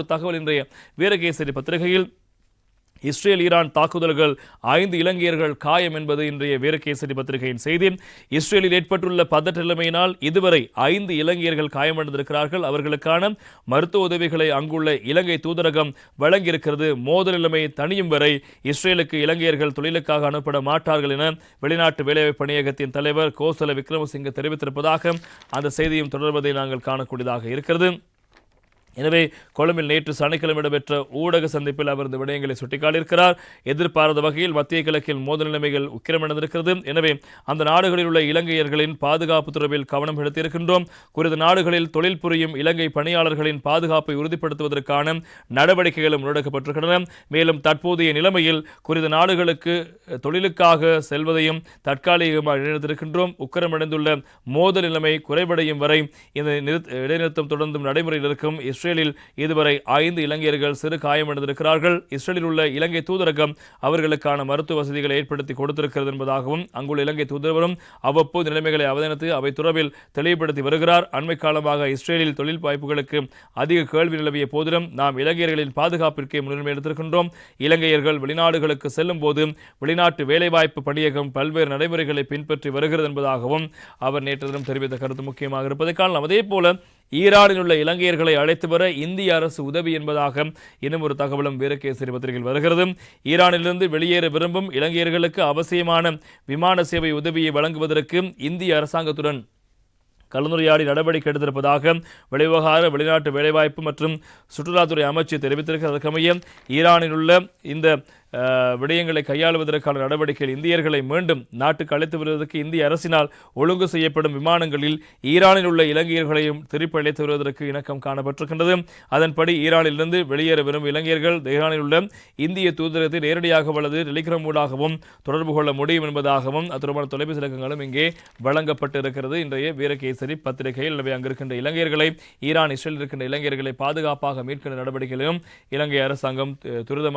ஒரு தகவல் இன்றைய வீரகேசரி பத்திரிகையில். இஸ்ரேல் ஈரான் தாக்குதல்கள் ஐந்து இலங்கையர்கள் காயம் என்பது இன்றைய வீரகேசரி பத்திரிகையின் செய்தி. இஸ்ரேலில் ஏற்பட்டுள்ள பதற்ற நிலைமையினால் இதுவரை ஐந்து இலங்கையர்கள் காயமடைந்திருக்கிறார்கள். அவர்களுக்கான மருத்துவ உதவிகளை அங்குள்ள இலங்கை தூதரகம் வழங்கியிருக்கிறது. மோதல் நிலைமை தணியும் வரை இஸ்ரேலுக்கு இலங்கையர்கள் தொழிலுக்காக அனுப்பட மாட்டார்கள் என வெளிநாட்டு வேலைவாய்ப்பு பணியகத்தின் தலைவர் கோசல விக்ரமசிங்க தெரிவித்திருப்பதாக அந்த செய்தியும் தொடர்வதை நாங்கள் காணக்கூடியதாக இருக்கிறது. எனவே கொழும்பில் நேற்று சனிக்கிழமை இடம்பெற்ற ஊடக சந்திப்பில் அவர் இந்த விடயங்களை சுட்டிக்காட்டியிருக்கிறார். எதிர்பாராத வகையில் மத்திய கிழக்கில் மோதல் நிலைமைகள் உக்கிரமடைந்திருக்கிறது. எனவே அந்த நாடுகளில் உள்ள இலங்கையர்களின் பாதுகாப்பு தொடர்பில் கவனம் செலுத்தியிருக்கின்றோம். குறித்த நாடுகளில் தொழில் புரியும் இலங்கை பணியாளர்களின் பாதுகாப்பை உறுதிப்படுத்துவதற்கான நடவடிக்கைகளும் முன்னெடுக்கப்பட்டிருக்கின்றன. மேலும் தற்போதைய நிலைமையில் குறித்த நாடுகளுக்கு தொழிலுக்காக செல்வதையும் தற்காலிகமாக இணைந்திருக்கின்றோம். உக்கிரமடைந்துள்ள மோதல் நிலைமை குறைவடையும் வரை இந்த நிறுத்த- இடைநிறுத்தம் தொடர்ந்தும் நடைமுறையில் இருக்கும். இஸ்ரேலில் இதுவரை ஐந்து இலங்கையர்கள் சிறு காயமடைந்திருக்கிறார்கள். இஸ்ரேலில் உள்ள இலங்கை தூதரகம் அவர்களுக்கான மருத்துவ வசதிகளை ஏற்படுத்தி கொடுத்திருக்கிறது என்பதாகவும் அங்குள்ள இலங்கை தூதரவரும் அவ்வப்போது நிலைமைகளை அவதானித்து அவை துறவில் தெளிவுபடுத்தி வருகிறார். அண்மை காலமாக இஸ்ரேலில் தொழில் வாய்ப்புகளுக்கு அதிக கேள்வி நிலவிய போதிலும் நாம் இலங்கையர்களின் பாதுகாப்பிற்கே முன்னுரிமை எடுத்திருக்கின்றோம். இலங்கையர்கள் வெளிநாடுகளுக்கு செல்லும் போது வெளிநாட்டு வேலைவாய்ப்பு பணியகம் பல்வேறு நடைமுறைகளை பின்பற்றி வருகிறது என்பதாகவும் அவர் நேற்று தினம் தெரிவித்த கருத்து முக்கியமாக இருப்பதை காணலாம். அதே போல ஈரானில் உள்ள இலங்கையர்களை அழைத்து வர இந்திய அரசு உதவி என்பதாக இன்னும் ஒரு தகவலும் வீரகேசரி பத்திரிகையில் வருகிறது. ஈரானிலிருந்து வெளியேற விரும்பும் இலங்கையர்களுக்கு அவசியமான விமான சேவை உதவியை வழங்குவதற்கு இந்திய அரசாங்கத்துடன் கலந்துரையாடி நடவடிக்கை எடுத்திருப்பதாக வெளிவகார வெளிநாட்டு வேலைவாய்ப்பு மற்றும் சுற்றுலாத்துறை அமைச்சு தெரிவித்திருக்கிறது. அதற்கமைய ஈரானில் உள்ள இந்த விடயங்களை கையாளுவதற்கான நடவடிக்கைகள் இந்தியர்களை மீண்டும் நாட்டுக்கு அழைத்து வருவதற்கு இந்திய அரசினால் ஒழுங்கு செய்யப்படும் விமானங்களில் ஈரானில் உள்ள இலங்கையர்களையும் திருப்பி அழைத்து வருவதற்கு இணக்கம் காணப்பட்டிருக்கின்றது. அதன்படி ஈரானிலிருந்து வெளியேற விரும்பும் இலங்கையர்கள் ஈரானில் உள்ள இந்திய தூதரகத்தை நேரடியாக அல்லது டெலிகிராம் ஊடாகவும் தொடர்பு கொள்ள முடியும் என்பதாகவும் அத்துடன் தொலைபேசி இலக்கங்களும் இங்கே வழங்கப்பட்டிருக்கிறது. இன்றைய வீரகேசரி பத்திரிகையில் எனவே அங்கிருக்கின்ற இலங்கையர்களை ஈரான் இஸ்ரேல் இருக்கின்ற இலங்கையர்களை பாதுகாப்பாக மீட்கின்ற நடவடிக்கைகளையும் இலங்கை அரசாங்கம் துரிதமாக